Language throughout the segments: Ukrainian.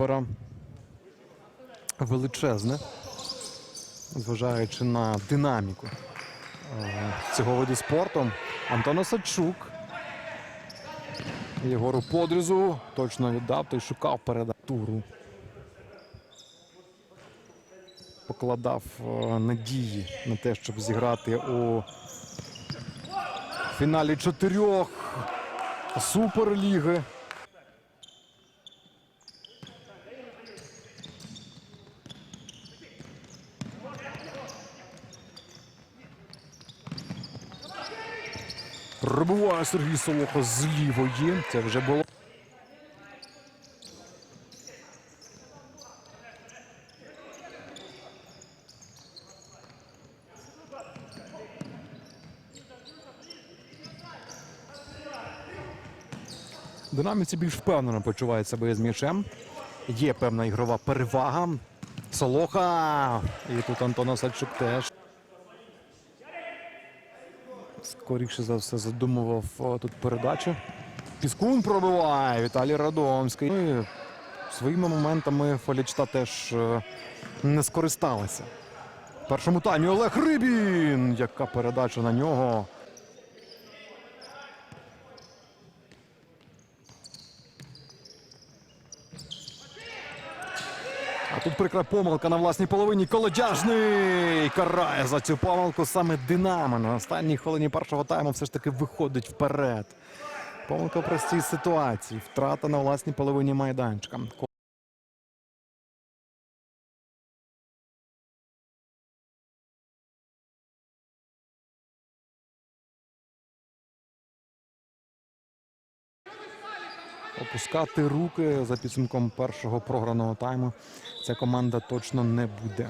Снайпера величезне, зважаючи на динаміку е, цього виду спорту. Антон Осадчук. Єгору Подрізу точно віддав, той шукав перед туру. Покладав е, надії на те, щоб зіграти у фіналі чотирьох суперліги. Пробиває Сергій Солохо з лівої. Це вже було. Динаміці більш впевнено почувають себе з м'ячем. Є певна ігрова перевага. Солоха. І тут Антон Осадчук теж. Скоріше за все задумував тут передачу. Піскун пробиває Віталій Радомський. Ну і своїми моментами Фалічта теж е, не скористалася. В першому таймі Олег Рибін. Яка передача на нього. Тут прикра помилка на власній половині. Колодяжний карає за цю помилку саме Динамо. На останній хвилині першого тайму все ж таки виходить вперед. Помилка в простій ситуації. Втрата на власній половині майданчика. Опускати руки за підсумком першого програного тайму ця команда точно не буде.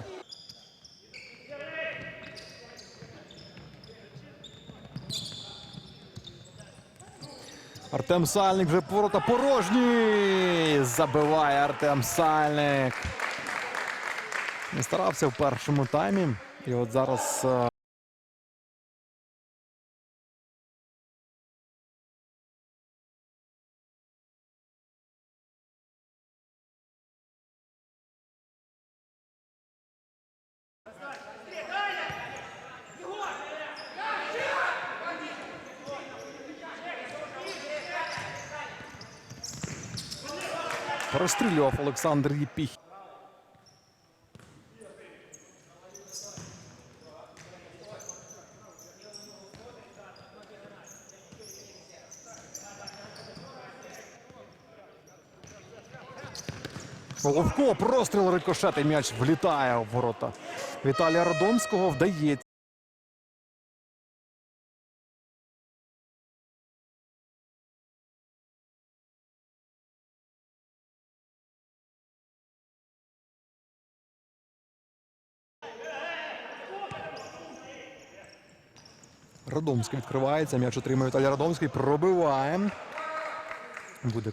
Артем Сальник вже поворота порожні. Забиває Артем Сальник. Не старався в першому таймі. І от зараз розстрілював Олександр Єпіх. Головко, простріл рикошет і м'яч влітає в ворота. Віталія Радомського вдається. Радомський відкривається. М'яч отримує Віталій Радомський. Пробиває. Буде.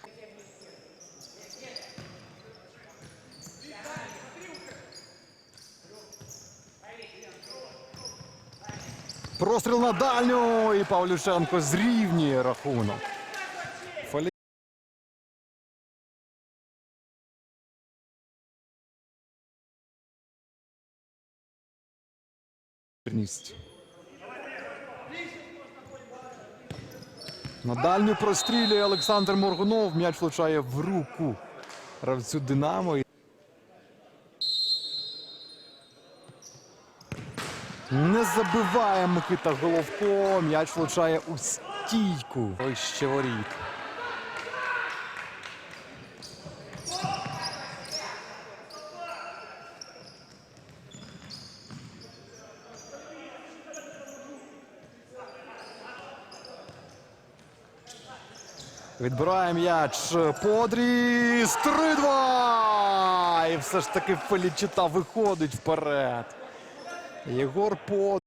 Простріл на дальню. І Павлюшенко зрівнює рахунок. Фалі... На дальню прострілює Олександр Моргунов. М'яч влучає в руку гравцю Динамо. Не забиває Микита Головко. М'яч влучає у стійку. Вище воріт. Відбирає м'яч Подріз. 3-2! І все ж таки Фелічита виходить вперед. Єгор Подріс.